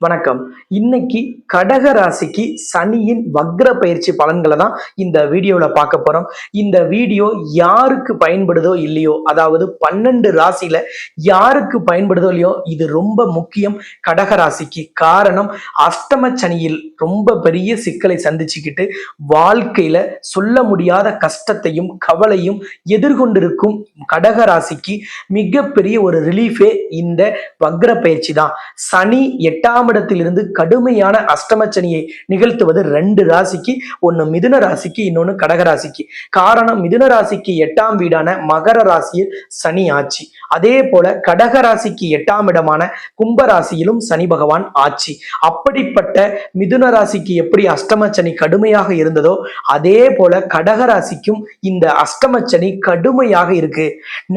வணக்கம். இன்னைக்கு கடக ராசிக்கு சனியின் வக்ர பயிற்சி பலன்களை தான் இந்த வீடியோவில் பார்க்க போறோம். இந்த வீடியோ யாருக்கு பயன்படுதோ இல்லையோ அதாவது பன்னெண்டு ராசியில யாருக்கு பயன்படுதோ இல்லையோ இது ரொம்ப முக்கியம். கடக ராசிக்கு காரணம் அஷ்டம சனியில் ரொம்ப பெரிய சிக்கலை சந்திச்சுக்கிட்டு வாழ்க்கையில சொல்ல முடியாத கஷ்டத்தையும் கவலையும் எதிர்கொண்டிருக்கும் கடக ராசிக்கு மிகப்பெரிய ஒரு ரிலீஃபே இந்த வக்ர பயிற்சி தான். சனி எட்டாம் இடத்திலிருந்து கடுமையான அஷ்டமச்சனியை நிகழ்த்துவது ரெண்டு ராசிக்கு ஒன்னு மிதுன ராசிக்கு இன்னொன்னு கடக ராசிக்கு. காரணம் மிதுன ராசிக்கு எட்டாம் வீடான மகர ராசியில் சனி ஆட்சி. அதே போல கடக ராசிக்கு எட்டாம் இடமான கும்ப ராசியிலும் சனி பகவான் ஆட்சி. அப்படிப்பட்ட மிதுன ராசிக்கு எப்படி அஷ்டமச்சனி கடுமையாக இருந்ததோ அதே போல கடக ராசிக்கும் இந்த அஷ்டமச்சனி கடுமையாக இருக்கு.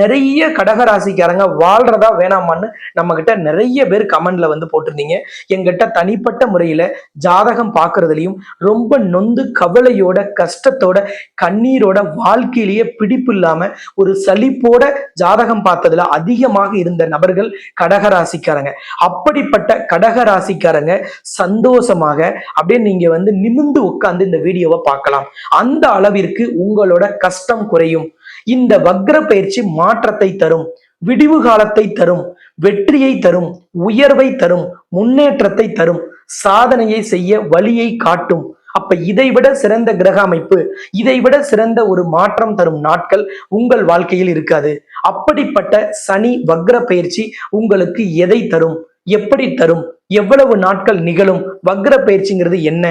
நிறைய கடக ராசிக்காரங்க வாழ்றதா வேணாமான்னு நம்ம கிட்ட நிறைய பேர் கமெண்ட்ல வந்து போட்டிருந்தீங்க. எங்கிட்ட தனிப்பட்ட முறையில ஜாதகம் பாக்குறதுலயும் ரொம்ப நொந்து கவலையோட கஷ்டத்தோட கண்ணீரோட வாழ்க்கையிலேயே பிடிப்பு இல்லாம ஒரு சலிப்போட ஜாதகம் பார்த்ததுல அதிகமாக இருந்த நபர்கள் கடகராசிக்காரங்க. அப்படிப்பட்ட கடகராசிக்காரங்க சந்தோஷமாக அப்படியே நீங்க வந்து நிமிந்து உட்கார்ந்து இந்த வீடியோவை பார்க்கலாம். அந்த அளவிற்கு உங்களோட கஷ்டம் குறையும். இந்த வக்ர பயிற்சி மாற்றத்தை தரும். விடிவு காலத்தை தரும் வெற்றியை தரும் உயர்வை தரும் முன்னேற்றத்தை தரும் சாதனையை செய்ய வழியை காட்டும். அப்ப இதைவிட சிறந்த கிரக அமைப்பு இதைவிட சிறந்த ஒரு மாற்றம் தரும் நாட்கள் உங்கள் வாழ்க்கையில் இருக்காது. அப்படிப்பட்ட சனி வக்ர பயிற்சி உங்களுக்கு எதை தரும் எப்படி தரும் எவ்வளவு நாட்கள் நிகழும்? வக்ர பயிற்சிங்கிறது என்ன?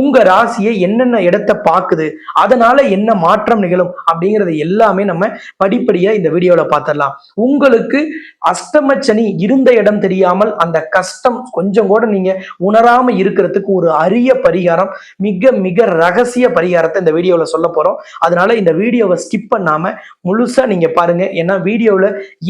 உங்க ராசியை என்னென்ன இடத்த பார்க்குது அதனால என்ன மாற்றம் நிகழும்? அப்படிங்கறது எல்லாமே நம்ம படிப்படியா இந்த வீடியோல பார்த்துடலாம் உங்களுக்கு அஷ்டமச்சனி இருந்த இடம் தெரியாமல் அந்த கஷ்டம் கொஞ்சம் கூட நீங்க உணராம இருக்கிறதுக்கு ஒரு அரிய பரிகாரம் மிக மிக ரகசிய பரிகாரத்தை இந்த வீடியோல சொல்ல போறோம். அதனால இந்த வீடியோவை ஸ்கிப் பண்ணாம முழுசா நீங்க பாருங்க. ஏன்னா வீடியோல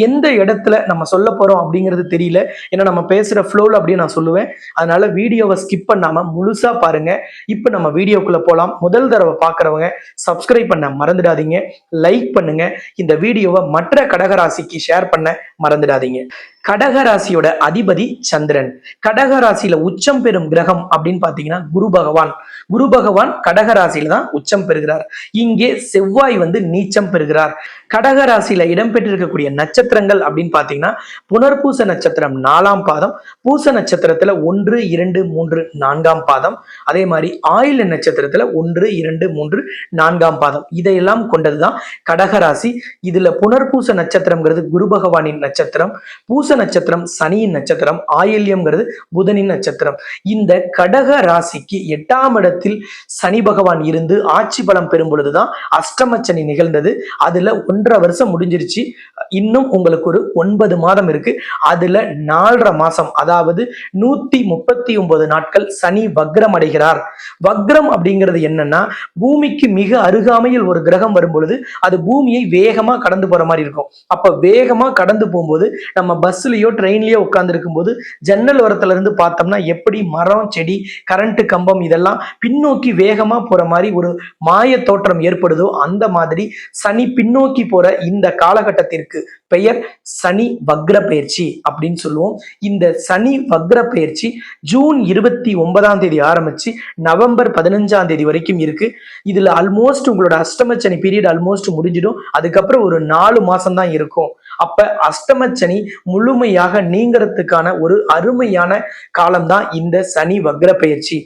எந்த இடத்துல நம்ம சொல்ல போறோம் அப்படிங்கிறது தெரியல. ஏன்னா நம்ம பேசுற ஃப்ளோல அப்படியே நான் சொல்லுவேன். அதனால வீடியோவை ஸ்கிப் பண்ணாம முழுசா பாருங்க. இப்போ நம்ம வீடியோக்குள்ள போலாம். முதல் தடவை பார்க்குறவங்க சப்ஸ்கிரைப் பண்ண மறந்துடாதீங்க. லைக் பண்ணுங்க. இந்த வீடியோவை மற்ற கடகராசிக்கு ஷேர் பண்ண மறந்துடாதீங்க. கடகராசியோட அதிபதி சந்திரன். கடகராசியில உச்சம் பெறும் கிரகம் அப்படின்னு பாத்தீங்கன்னா குரு பகவான். குரு பகவான் கடகராசியில தான் உச்சம் பெறுகிறார். இங்கே செவ்வாய் வந்து நீச்சம் பெறுகிறார். கடகராசியில இடம்பெற்றிருக்கக்கூடிய நட்சத்திரங்கள் அப்படின்னு பாத்தீங்கன்னா புனர்பூச நட்சத்திரம் நாலாம் பாதம் பூச நட்சத்திரத்துல ஒன்று இரண்டு மூன்று நான்காம் பாதம். அதே மாதிரி ஆயில நட்சத்திரத்துல ஒன்று இரண்டு மூன்று நான்காம் பாதம். இதையெல்லாம் கொண்டதுதான் கடகராசி இதுல புனர்பூச நட்சத்திரம்ங்கிறது குரு பகவானின் நட்சத்திரம். பூச நட்சத்திரம் சனியின் நட்சத்திரம் ஆயில்யம்ங்கிறது புதனின் நட்சத்திரம். இந்த கடக ராசிக்கு எட்டாம் இடத்தில் சனி பகவான் இருந்து ஆட்சி பலம் பெறும் பொழுதுதான் அஷ்டம சனி நிகழ்ந்தது. அதுல ஒன்றரை வருஷம் முடிஞ்சிருச்சு. இன்னும் உங்களுக்கு ஒரு ஒன்பது மாதம் இருக்கு. அதுல நாலரை மாசம் அதாவது நூத்தி முப்பத்தி ஒன்பது நாட்கள் சனி வக்ரம் அடைகிறார். வக்ரம் அப்படிங்கிறது என்னன்னா பூமிக்கு மிக அருகாமையில் ஒரு கிரகம் வரும் பொழுது அது பூமியை வேகமா கடந்து போற மாதிரி இருக்கும். அப்ப வேகமா கடந்து போகும்போது நம்ம பஸ் பஸ்லயோ ட்ரெயின்லயோ உட்காந்துருக்கும் இருக்கும்போது ஜன்னல் ஓரத்துல இருந்து பார்த்தோம்னா எப்படி மரம் செடி கரண்ட் கம்பம் இதெல்லாம் பின்னோக்கி வேகமா போற மாதிரி ஒரு மாய தோற்றம் ஏற்படுதோ அந்த மாதிரி சனி பின்னோக்கி போற இந்த காலகட்டத்திற்கு பெயர் சனி வக்ர பயிற்சி அப்படின்னு சொல்லுவோம். இந்த சனி வக்ர பயிற்சி ஜூன் இருபத்தி ஒன்பதாம் தேதி ஆரம்பிச்சு நவம்பர் பதினஞ்சாம் தேதி வரைக்கும் இருக்கு. இதுல ஆல்மோஸ்ட் உங்களோட அஷ்டம சனி பீரியட் ஆல்மோஸ்ட் முடிஞ்சிடும். அதுக்கப்புறம் ஒரு நாலு மாசம் தான் இருக்கும். அப்ப அஷ்டமச்சனி முழுமையாக நீங்கிறதுக்கான ஒரு அருமையான காலம்தான் இந்த சனி வக்ர பயிற்சி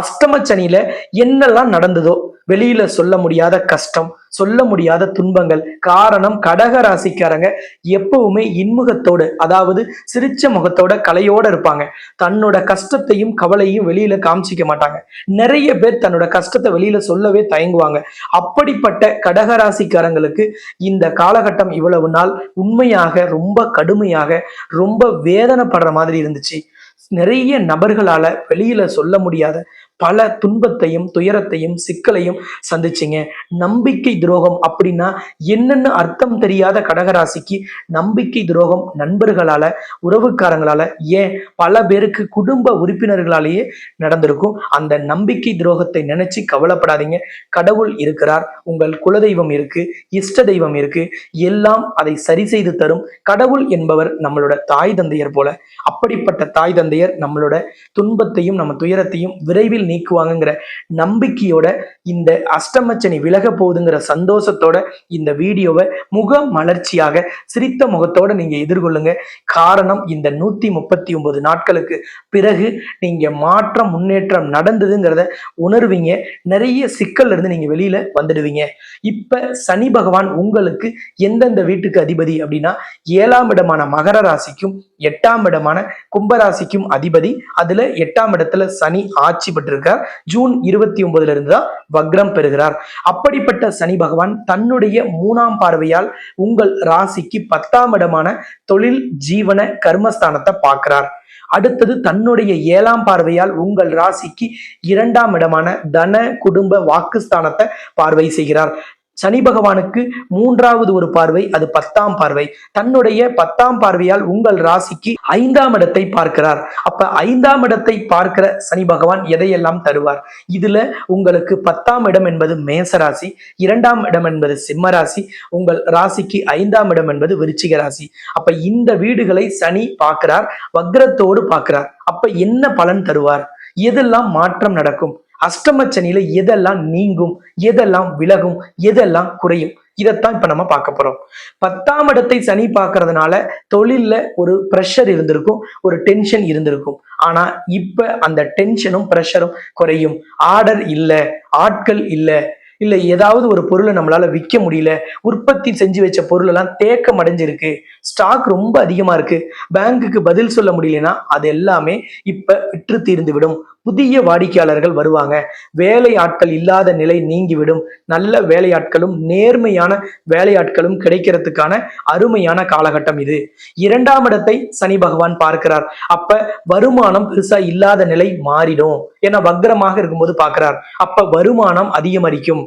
அஷ்டம சனியில என்னெல்லாம் நடந்ததோ வெளியில சொல்ல முடியாத கஷ்டம் சொல்ல முடியாத துன்பங்கள் காரணம் கடக ராசிக்காரங்க எப்பவுமே இன்முகத்தோடு அதாவது சிரிச்ச முகத்தோட கலையோட இருப்பாங்க. தன்னோட கஷ்டத்தையும் கவலையும் வெளியில காமிச்சிக்க மாட்டாங்க. நிறைய பேர் தன்னோட கஷ்டத்தை வெளியில சொல்லவே தயங்குவாங்க. அப்படிப்பட்ட கடக ராசிக்காரங்களுக்கு இந்த காலகட்டம் இவ்வளவு நாள் உண்மையாக ரொம்ப கடுமையாக ரொம்ப வேதனைப்படுற மாதிரி இருந்துச்சு. நிறைய நபர்களால வெளியில சொல்ல முடியாத பல துன்பத்தையும் துயரத்தையும் சிக்கலையும் சந்திச்சீங்க. நம்பிக்கை துரோகம் அப்படின்னா என்னென்ன அர்த்தம் தெரியாத கடகராசிக்கு நம்பிக்கை துரோகம் நண்பர்களால உறவுக்காரங்களால ஏன் பல பேருக்கு குடும்ப உறுப்பினர்களாலேயே நடந்திருக்கும். அந்த நம்பிக்கை துரோகத்தை நினைச்சு கவலைப்படாதீங்க. கடவுள் இருக்கிறார் உங்கள் குலதெய்வம் இருக்கு இஷ்ட தெய்வம் இருக்கு எல்லாம் அதை சரி செய்து தரும். கடவுள் என்பவர் நம்மளோட தாய் தந்தையர் போல. அப்படிப்பட்ட தாய் தந்தையர் நம்மளோட துன்பத்தையும் நம்ம துயரத்தையும் விரைவில் நீக்குவாங்கங்கிற நம்பிக்கையோட இந்த அஷ்டமச்சனி விலக போகுதுங்கிற சந்தோஷத்தோட இந்த வீடியோவை முக மலர்ச்சியாக சிரித்த முகத்தோட நீங்க எதிர்கொள்ளுங்க. காரணம் இந்த நூத்தி முப்பத்தி ஒன்பது நாட்களுக்கு பிறகு நீங்க மாற்றம் முன்னேற்றம் நடந்ததுங்கிறத உணர்வீங்க. நிறைய சிக்கல்ல இருந்து நீங்க வெளியில வந்துடுவீங்க. இப்ப சனி பகவான் உங்களுக்கு எந்தெந்த வீட்டுக்கு அதிபதி அப்படின்னா ஏழாம் இடமான மகர ராசிக்கும் எட்டாம் இடமான கும்பராசிக்கும் அதிபதி. அதுல எட்டாம் இடத்துல சனி ஆட்சி பெற்று இருக்கார் ஜூன் இருபத்தி ஒன்பதுல இருந்து தான் வக்ரம் பெறுகிறார். அப்படிப்பட்ட சனி பகவான் தன்னுடைய மூணாம் பார்வையால் உங்கள் ராசிக்கு பத்தாம் இடமான தொழில் ஜீவன கர்மஸ்தானத்தை பார்க்கிறார். அடுத்தது தன்னுடைய ஏழாம் பார்வையால் உங்கள் ராசிக்கு இரண்டாம் இடமான தன குடும்ப வாக்குஸ்தானத்தை பார்வை செய்கிறார். சனி பகவானுக்கு மூன்றாவது ஒரு பார்வை அது பத்தாம் பார்வை. தன்னுடைய பத்தாம் பார்வையால் உங்கள் ராசிக்கு ஐந்தாம் இடத்தை பார்க்கிறார். அப்ப ஐந்தாம் இடத்தை பார்க்கிற சனி பகவான் எதையெல்லாம் தருவார்? இதுல உங்களுக்கு பத்தாம் இடம் என்பது மேசராசி இரண்டாம் இடம் என்பது சிம்ம ராசி உங்கள் ராசிக்கு ஐந்தாம் இடம் என்பது விருச்சிக ராசி. அப்ப இந்த வீடுகளை சனி பார்க்கிறார் வக்ரத்தோடு பார்க்கிறார். அப்ப என்ன பலன் தருவார்? எதெல்லாம் மாற்றம் நடக்கும்? அஷ்டமச்சனியில எதெல்லாம் நீங்கும் எதெல்லாம் விலகும் எதெல்லாம் குறையும்? இதைத்தான் இப்ப நம்ம பார்க்க போறோம். பத்தாம் இடத்தை சனி பார்க்கறதுனால தொழில்ல ஒரு ப்ரெஷர் இருந்திருக்கும் ஒரு டென்ஷன் இருந்திருக்கும். ஆனா இப்ப அந்த டென்ஷனும் ப்ரெஷரும் குறையும். ஆர்டர் இல்லை ஆட்கள் இல்லை இல்ல ஏதாவது ஒரு பொருளை நம்மளால விற்க முடியல உற்பத்தி செஞ்சு வச்ச பொருள் எல்லாம் தேக்கம் அடைஞ்சிருக்கு ஸ்டாக் ரொம்ப அதிகமா இருக்கு பேங்க்குக்கு பதில் சொல்ல முடியலனா அது எல்லாமே இப்ப விற்று தீர்ந்து விடும் புதிய வாடிக்கையாளர்கள் வருவாங்க. வேலையாட்கள் இல்லாத நிலை நீங்கிவிடும். நல்ல வேலையாட்களும் நேர்மையான வேலையாட்களும் கிடைக்கிறதுக்கான அருமையான காலகட்டம் இது. இரண்டாம் இடத்தை சனி பகவான் பார்க்கிறார். அப்ப வருமானம் பெருசா இல்லாத நிலை மாறிடும். ஏன்னா வக்ரமாக இருக்கும்போது பார்க்கிறார். அப்ப வருமானம் அதிகமரிக்கும்.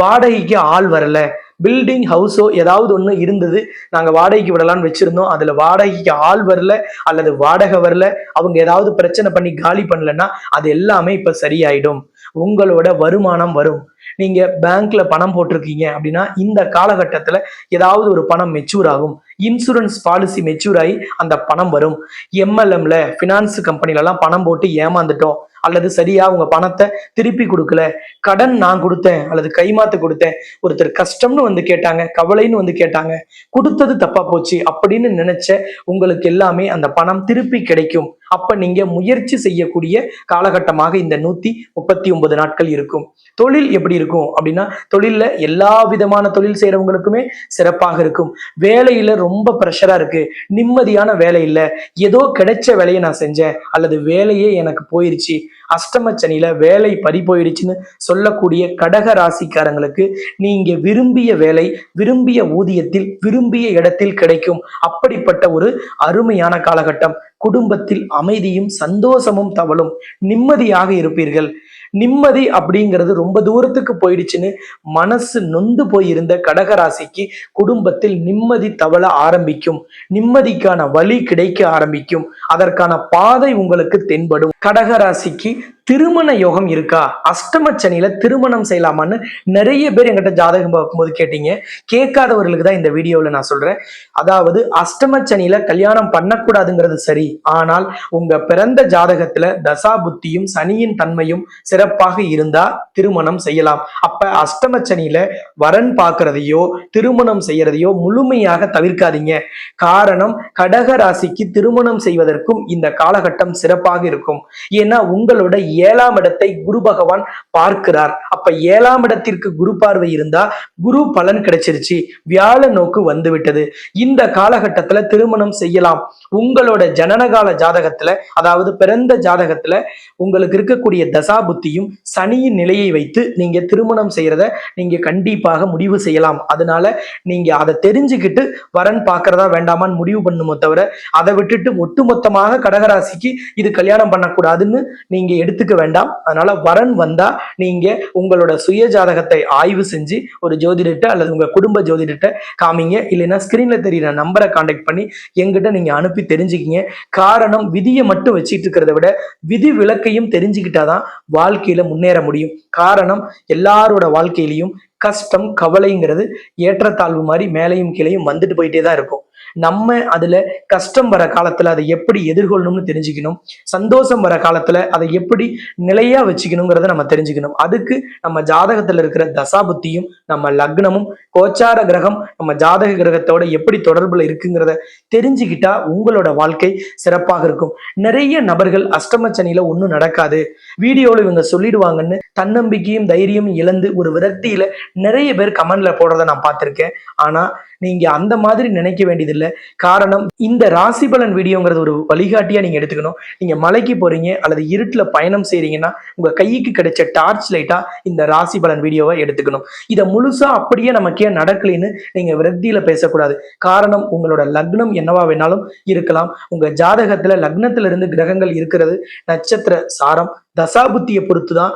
வாடகைக்கு ஆள் வரல. பில்டிங் ஹவுஸோ ஏதாவது ஒன்று இருந்தது. நாங்கள் வாடகைக்கு விடலான்னு வச்சுருந்தோம். அதில் வாடகைக்கு ஆள் வரல அல்லது வாடகை வரல அவங்க ஏதாவது பிரச்சனை பண்ணி காலி பண்ணலன்னா அது எல்லாமே இப்போ சரியாயிடும். உங்களோட வருமானம் வரும். நீங்க பேங்க்ல பணம் போட்டிருக்கீங்க அப்படின்னா இந்த காலகட்டத்தில் ஏதாவது ஒரு பணம் மெச்சூர் ஆகும். இன்சூரன்ஸ் பாலிசி மெச்சூர் ஆகி அந்த பணம் வரும். எம்எல்எம்ல ஃபினான்ஸ் கம்பெனிலலாம் பணம் போட்டு ஏமாந்துட்டோம். அல்லது சரியா உங்க பணத்தை திருப்பி கொடுக்கல. கடன் நான் கொடுத்தேன். அல்லது கைமாத்து கொடுத்தேன். ஒருத்தர் கஷ்டம்னு வந்து கேட்டாங்க கவலைன்னு வந்து கேட்டாங்க கொடுத்தது தப்பா போச்சு அப்படின்னு நினைச்ச உங்களுக்கு எல்லாமே அந்த பணம் திருப்பி கிடைக்கும். அப்ப நீங்க முயற்சி செய்யக்கூடிய காலகட்டமாக இந்த நூத்தி முப்பத்தி ஒன்பது நாட்கள் இருக்கும். தொழில் எப்படி இருக்கும் அப்படின்னா தொழில்ல எல்லா விதமான தொழில் செய்யறவங்களுக்குமே சிறப்பாக இருக்கும். வேலையில ரொம்ப ப்ரெஷராக இருக்கு. நிம்மதியான வேலை இல்லை. ஏதோ கிடைச்ச வேலையை நான் செஞ்சேன். அல்லது வேலையே எனக்கு போயிருச்சு. அஷ்டம சனியில வேலை பறி போயிடுச்சுன்னு சொல்லக்கூடிய கடக ராசிக்காரங்களுக்கு நீங்க விரும்பிய வேலை விரும்பிய ஊதியத்தில் விரும்பிய இடத்தில் கிடைக்கும். அப்படிப்பட்ட ஒரு அருமையான காலகட்டம். குடும்பத்தில் அமைதியும் சந்தோஷமும் தவழும். நிம்மதியாக இருப்பீர்கள். நிம்மதி அப்படிங்கிறது ரொம்ப தூரத்துக்கு போயிடுச்சுன்னு மனசு நொந்து போயிருந்த கடகராசிக்கு குடும்பத்தில் நிம்மதி தவள ஆரம்பிக்கும். நிம்மதிக்கான வழி கிடைக்க ஆரம்பிக்கும். அதற்கான பாதை உங்களுக்கு தென்படும். கடகராசிக்கு திருமண யோகம் இருக்கா? அஷ்டம சனியில திருமணம் செய்யலாமான்னு நிறைய பேர் எங்கிட்ட ஜாதகம் பார்க்கும்போது கேட்டீங்க. கேட்காதவர்களுக்கு தான் இந்த வீடியோவில் நான் சொல்றேன். அதாவது அஷ்டம சனியில கல்யாணம் பண்ணக்கூடாதுங்கிறது சரி. ஆனால் உங்க பிறந்த ஜாதகத்துல தசா புத்தியும் சனியின் தன்மையும் சிறப்பாக இருந்தா திருமணம் செய்யலாம். அப்ப அஷ்டம சனியில வரன் பார்க்கறதையோ திருமணம் செய்யறதையோ முழுமையாக தவிர்க்காதீங்க. காரணம் கடக ராசிக்கு திருமணம் செய்வதற்கும் இந்த காலகட்டம் சிறப்பாக இருக்கும். ஏன்னா உங்களோட ஏழாம் இடத்தை குரு பகவான் பார்க்கிறார். அப்ப ஏழாம் இடத்திற்கு குரு பார்வை இருந்தா குரு பலன் கிடைச்சிருச்சு. வியாழ நோக்கு வந்து விட்டது இந்த காலகட்டத்துல திருமணம் செய்யலாம். உங்களோட ஜனனகால ஜாதகத்துல அதாவது பிறந்த ஜாதகத்துல உங்களுக்கு இருக்கக்கூடிய தசா புத்தியும் சனியின் நிலையை வைத்து நீங்க திருமணம் செய்யறத நீங்க கண்டிப்பாக முடிவு செய்யலாம். அதனால நீங்க அதை தெரிஞ்சுக்கிட்டு வரன் பார்க்கறதா வேண்டாமான்னு முடிவு பண்ணுமோ தவிர அதை விட்டுட்டு ஒட்டுமொத்தமாக கடகராசிக்கு இது கல்யாணம் பண்ணக்கூடாதுன்னு நீங்க எடுத்து எடுத்துக்க வேண்டாம். அதனால வரன் வந்தா நீங்க உங்களோட சுய ஜாதகத்தை ஆய்வு செஞ்சு ஒரு ஜோதிடர்கிட்ட அல்லது உங்க குடும்ப ஜோதிடர்கிட்ட காமிங்க. இல்லைன்னா ஸ்கிரீன்ல தெரியுற நம்பரை காண்டாக்ட் பண்ணி எங்கிட்ட நீங்க அனுப்பி தெரிஞ்சுக்கிங்க. காரணம் விதியை மட்டும் வச்சுட்டு இருக்கிறத விட விதி விலக்கையும் தெரிஞ்சுக்கிட்டாதான் வாழ்க்கையில முன்னேற முடியும். காரணம் எல்லாரோட வாழ்க்கையிலையும் கஷ்டம் கவலைங்கிறது ஏற்றத்தாழ்வு மாதிரி மேலையும் கீழையும் வந்துட்டு போயிட்டே தான் இருக்கும். நம்ம அதுல கஷ்டம் வர காலத்துல அதை எப்படி எதிர்கொள்ளணும்னு தெரிஞ்சுக்கணும். சந்தோஷம் வர காலத்துல அதை எப்படி நிலையா வச்சுக்கணுங்கிறத நம்ம தெரிஞ்சுக்கணும். அதுக்கு நம்ம ஜாதகத்துல இருக்கிற தசாபுத்தியும் நம்ம லக்னமும் கோச்சார கிரகம் நம்ம ஜாதக கிரகத்தோட எப்படி தொடர்புல இருக்குங்கிறத தெரிஞ்சுக்கிட்டா உங்களோட வாழ்க்கை சிறப்பாக இருக்கும். நிறைய நபர்கள் அஷ்டம சனியில ஒன்றும் நடக்காது. வீடியோவில் இவங்க சொல்லிடுவாங்கன்னு தன்னம்பிக்கையும் தைரியமும் இழந்து ஒரு விரக்தியில நிறைய பேர் கமெண்ட்ல போடுறத நான் பார்த்திருக்கேன். ஆனா நீங்கள் அந்த மாதிரி நினைக்க வேண்டியதில்லை. காரணம் இந்த ராசி பலன் வீடியோங்கிறது ஒரு வழிகாட்டியாக நீங்கள் எடுத்துக்கணும். நீங்கள் மலைக்கு போகிறீங்க அல்லது இருட்டில் பயணம் செய்கிறீங்கன்னா உங்கள் கைக்கு கிடைச்ச டார்ச் லைட்டாக இந்த ராசி பலன் வீடியோவை எடுத்துக்கணும். இதை முழுசாக அப்படியே நமக்கே நடக்கலைன்னு நீங்கள் விரத்தியில் பேசக்கூடாது. காரணம் உங்களோட லக்னம் என்னவா வேணாலும் இருக்கலாம். உங்கள் ஜாதகத்தில் லக்னத்திலிருந்து கிரகங்கள் இருக்கிறது. நட்சத்திர சாரம் தசாபுத்தியை பொறுத்து தான்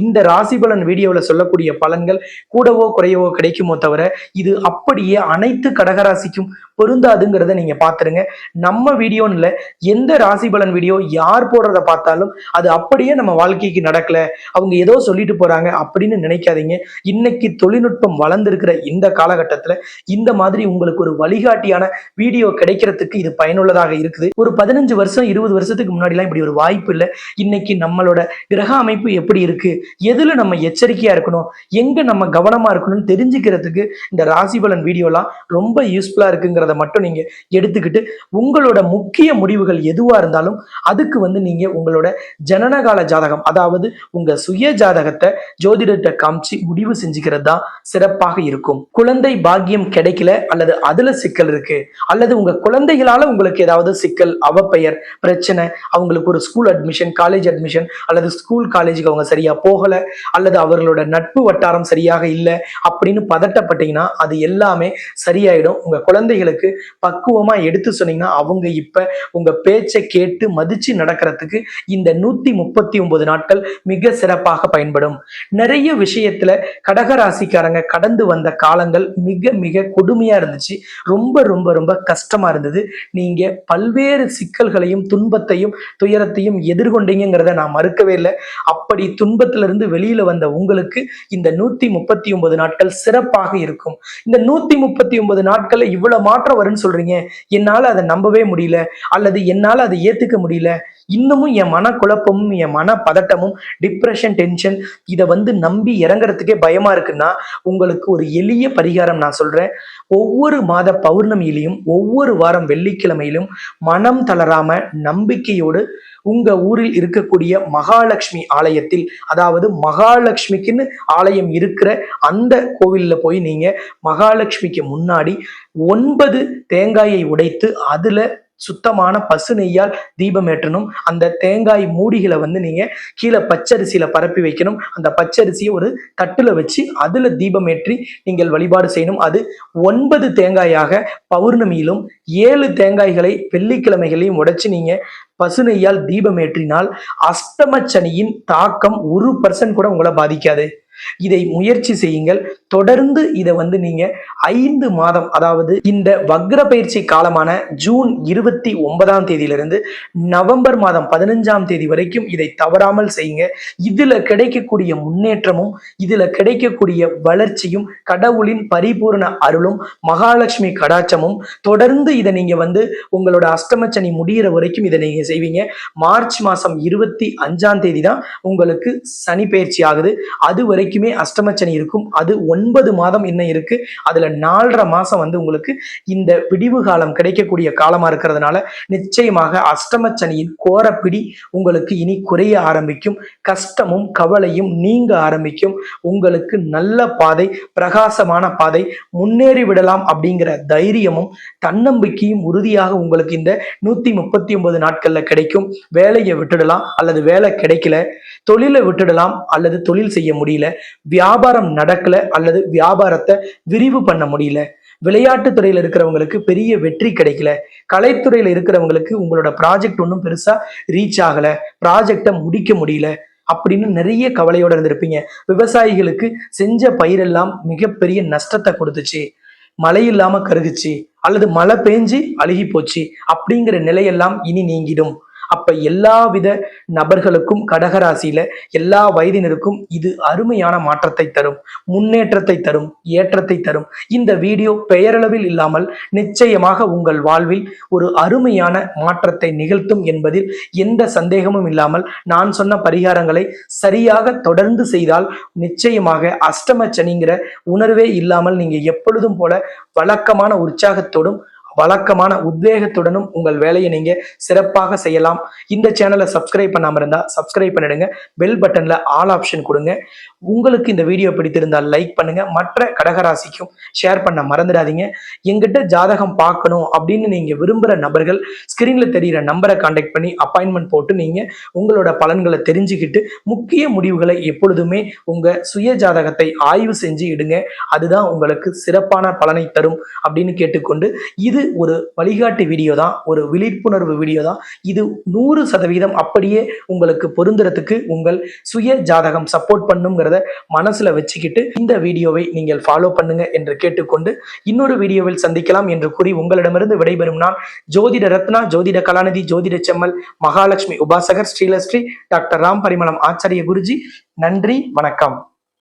இந்த ராசி பலன் வீடியோவில் சொல்லக்கூடிய பலன்கள் கூடவோ குறையவோ கிடைக்குமோ தவிர இது அப்படியே அனைத்து கடகராசிக்கும் பொருந்தாதுங்கிறத நீங்க பாத்துருங்க. நம்ம வீடியோன்னு இல்லை எந்த ராசி பலன் வீடியோ யார் போடுறத பார்த்தாலும் அது அப்படியே நம்ம வாழ்க்கைக்கு நடக்கல அவங்க ஏதோ சொல்லிட்டு போறாங்க அப்படின்னு நினைக்காதீங்க. இன்னைக்கு தொழில்நுட்பம் வளர்ந்துருக்கிற இந்த காலகட்டத்தில் இந்த மாதிரி உங்களுக்கு ஒரு வழிகாட்டியான வீடியோ கிடைக்கிறதுக்கு இது பயனுள்ளதாக இருக்குது. ஒரு பதினஞ்சு வருஷம் இருபது வருஷத்துக்கு முன்னாடிலாம் இப்படி ஒரு வாய்ப்பு இல்லை. இன்னைக்கு நம்மளோட கிரக அமைப்பு எப்படி இருக்கு? எதுல நம்ம எச்சரிக்கையா இருக்கணும்? எங்க நம்ம கவனமா இருக்கணும்னு தெரிஞ்சுக்கிறதுக்கு இந்த ராசி பலன் வீடியோலாம் ரொம்ப யூஸ்ஃபுல்லா இருக்குங்கிறத மட்டும் நீங்க எடுத்துக்கிட்டு உங்களோட முக்கிய முடிவுகள் எதுவா இருந்தாலும் அதுக்கு வந்து நீங்க உங்களோட ஜனனகால ஜாதகம் அதாவது உங்க சுய ஜாதகத்தை ஜோதிடர்கிட்ட காமிச்சு முடிவு செஞ்சுக்கிறது தான் சிறப்பாக இருக்கும். குழந்தை பாக்கியம் கிடைக்கல அல்லது அதுல சிக்கல் இருக்கு அல்லது உங்க குழந்தைகளால உங்களுக்கு ஏதாவது சிக்கல் அவப்பெயர் பிரச்சனை அவங்களுக்கு ஒரு ஸ்கூல் அட்மிஷன் காலேஜ் அட்மிஷன் அல்லது ஸ்கூல் காலேஜுக்கு அவங்க சரியா போகல அல்லது அவர்களோட நட்பு வட்டாரம் சரியாக இல்லை அப்படின்னு பதட்டப்பட்டீங்கன்னா அது எல்லாமே சரியாயிடும். உங்க குழந்தைகளுக்கு பக்குவமா எடுத்து சொன்னீங்கன்னா அவங்க இப்ப உங்க பேச்சை கேட்டு மதிச்சு நடக்கிறதுக்கு இந்த நூத்தி முப்பத்தி ஒன்பது நாட்கள் மிக சிறப்பாக பயன்படும். நிறைய விஷயத்துல கடக ராசிக்காரங்க கடந்து வந்த காலங்கள் மிக மிக கொடுமையா இருந்துச்சு. ரொம்ப ரொம்ப ரொம்ப கஷ்டமா இருந்தது. நீங்க பல்வேறு சிக்கல்களையும் துன்பத்தையும் துயரத்தையும் எதிர்கொண்டீங்கிறத நான் மறுக்க மறுக்கவே இல்லை. அப்படி துன்பத்திலிருந்து வெளியில வந்த உங்களுக்கு இந்த நூத்தி முப்பத்தி ஒன்பது நாட்கள் சிறப்பாக இருக்கும். இந்த நூத்தி முப்பத்தி ஒன்பது நாட்கள்ல இவ்வளவு மாற்றம் வரும்னு சொல்றீங்க. என்னால அதை நம்பவே முடியல. அல்லது என்னால அதை ஏத்துக்க முடியல. இன்னமும் என் மன குழப்பமும் என் மன பதட்டமும் டிப்ரெஷன் டென்ஷன் இதை வந்து நம்பி இறங்குறதுக்கே பயமா இருக்குன்னா உங்களுக்கு ஒரு எளிய பரிகாரம் நான் சொல்றேன். ஒவ்வொரு மாத பௌர்ணமியிலையும் ஒவ்வொரு வாரம் வெள்ளிக்கிழமையிலும் மனம் தளராம நம்பிக்கையோடு உங்க ஊரில் இருக்கக்கூடிய மகாலட்சுமி ஆலயத்தில் அதாவது மகாலட்சுமிக்குன்னு ஆலயம் இருக்கிற அந்த கோவிலில் போய் நீங்க மகாலட்சுமிக்கு முன்னாடி ஒன்பது தேங்காயை உடைத்து அதுல சுத்தமான பசு நெய்யால் தீபம் ஏற்றணும். அந்த தேங்காய் மூடிகளை வந்து நீங்க கீழே பச்சரிசியில பரப்பி வைக்கணும். அந்த பச்சரிசியை ஒரு தட்டுல வச்சு அதுல தீபம் ஏற்றி நீங்கள் வழிபாடு செய்யணும். அது ஒன்பது தேங்காயாக பௌர்ணமியிலும் ஏழு தேங்காய்களை வெள்ளிக்கிழமைகளையும் உடைச்சு நீங்க பசுநெய்யால் தீபம் ஏற்றினால் அஷ்டம சனியின் தாக்கம் ஒரு பர்சன்ட் கூட உங்களை பாதிக்காது. இதை முயற்சி செய்யுங்கள். தொடர்ந்து இதை வந்து நீங்க ஐந்து மாதம் அதாவது இந்த வக்ர பயிற்சி காலமான ஜூன் இருபத்தி ஒன்பதாம் தேதியிலிருந்து நவம்பர் மாதம் பதினஞ்சாம் தேதி வரைக்கும் இதை தவறாமல் செய்யுங்க. இதுல கிடைக்கக்கூடிய முன்னேற்றமும் இதுல கிடைக்கக்கூடிய வளர்ச்சியும் கடவுளின் பரிபூர்ண அருளும் மகாலட்சுமி கடாச்சமும் தொடர்ந்து இதை நீங்க வந்து உங்களோட அஷ்டமச்சனி முடிகிற வரைக்கும் இதை நீங்க செய்வீங்க. மார்ச் மாசம் இருபத்தி அஞ்சாம் தேதி தான் உங்களுக்கு சனி பயிற்சி ஆகுது. அது வரைக்கும் அஷ்டமச்சனி இருக்கும். அது ஒன்பது மாதம் என்ன இருக்கு. அதுல நாலரை மாசம் வந்து உங்களுக்கு இந்த விடிவு காலம் கிடைக்கக்கூடிய காலமா இருக்கிறதுனால நிச்சயமாக அஷ்டமச்சனியின் கோரப்பிடி உங்களுக்கு இனி குறைய ஆரம்பிக்கும். கஷ்டமும் கவலையும் நீங்க ஆரம்பிக்கும். உங்களுக்கு நல்ல பாதை பிரகாசமான பாதை முன்னேறி விடலாம் அப்படிங்கிற தைரியமும் தன்னம்பிக்கையும் உறுதியாக உங்களுக்கு இந்த நூத்தி முப்பத்தி ஒன்பது நாட்கள்ல கிடைக்கும். வேலையை விட்டுடலாம் அல்லது வேலை கிடைக்கல. தொழிலை விட்டுடலாம் அல்லது தொழில் செய்ய முடியல. வியாபாரம் நடக்கல அல்லது வியாபாரத்தை விரிவு பண்ண முடியல. விளையாட்டு துறையில இருக்கிறவங்களுக்கு பெரிய வெற்றி கிடைக்கல. கலைத்துறையில இருக்கிறவங்களுக்கு உங்களோட ப்ராஜெக்ட் ஒன்றும் பெருசா ரீச் ஆகல. ப்ராஜெக்டை முடிக்க முடியல அப்படின்னு நிறைய கவலையோட இருந்திருப்பீங்க. விவசாயிகளுக்கு செஞ்ச பயிரெல்லாம் மிகப்பெரிய நஷ்டத்தை கொடுத்துச்சு. மழை இல்லாம கருகுச்சு. அல்லது மழை பெஞ்சு அழுகி போச்சு. அப்படிங்கிற நிலையெல்லாம் இனி நீங்கிடும். அப்ப எல்லா வித நபர்களுக்கும் கடகராசியில எல்லா வயதினருக்கும் இது அருமையான மாற்றத்தை தரும் முன்னேற்றத்தை தரும் ஏற்றத்தை தரும். இந்த வீடியோ பெயரளவில் இல்லாமல் நிச்சயமாக உங்கள் வாழ்வில் ஒரு அருமையான மாற்றத்தை நிகழ்த்தும் என்பதில் எந்த சந்தேகமும் இல்லாமல் நான் சொன்ன பரிகாரங்களை சரியாக தொடர்ந்து செய்தால் நிச்சயமாக அஷ்டம சனிங்கிற உணர்வே இல்லாமல் நீங்க எப்பொழுதும் போல வழக்கமான உற்சாகத்தோடும் வழக்கமான உத்வேகத்துடனும் உங்கள் வேலையை நீங்க சிறப்பாக செய்யலாம். இந்த சேனலை சப்ஸ்கிரைப் பண்ணாம இருந்தா சப்ஸ்கிரைப் பண்ணிடுங்க. பெல் பட்டன்ல ஆல் ஆப்ஷன் கொடுங்க. உங்களுக்கு இந்த வீடியோ பிடித்திருந்தால் லைக் பண்ணுங்க. மற்ற கடகராசிக்கும் ஷேர் பண்ண மறந்துடாதீங்க. எங்கிட்ட ஜாதகம் பார்க்கணும் அப்படின்னு நீங்க விரும்புற நபர்கள் ஸ்கிரீன்ல தெரியிற நம்பரை கான்டாக்ட் பண்ணி அப்பாயின்மெண்ட் போட்டு நீங்க உங்களோட பலன்களை தெரிஞ்சுக்கிட்டு முக்கிய முடிவுகளை எப்பொழுதுமே உங்க சுய ஜாதகத்தை ஆய்வு செஞ்சு இடுங்க. அதுதான் உங்களுக்கு சிறப்பான பலனை தரும் அப்படின்னு கேட்டுக்கொண்டு இது ஒரு வழிகாட்டு வீடியோ தான் ஒரு விழிப்புணர்வு வீடியோ தான். இது நூறு சதவீதம் அப்படியே உங்களுக்கு பொருந்துறதுக்கு உங்கள் சுய ஜாதகம் சப்போர்ட் பண்ணுங்கிறத மனசுல வச்சுக்கிட்டு இந்த வீடியோவை நீங்கள் ஃபாலோ பண்ணுங்க என்று கேட்டுக்கொண்டு இன்னொரு வீடியோவில் சந்திக்கலாம் என்று கூறி உங்களிடமிருந்து விடைபெறும் நான் ஜோதிட ரத்னா ஜோதிட கலாநிதி ஜோதிட செம்மல் மகாலட்சுமி உபாசகர் ஸ்ரீலஸ்ரீ டாக்டர் ராம் பரிமளம் ஆச்சாரிய குருஜி. நன்றி வணக்கம்.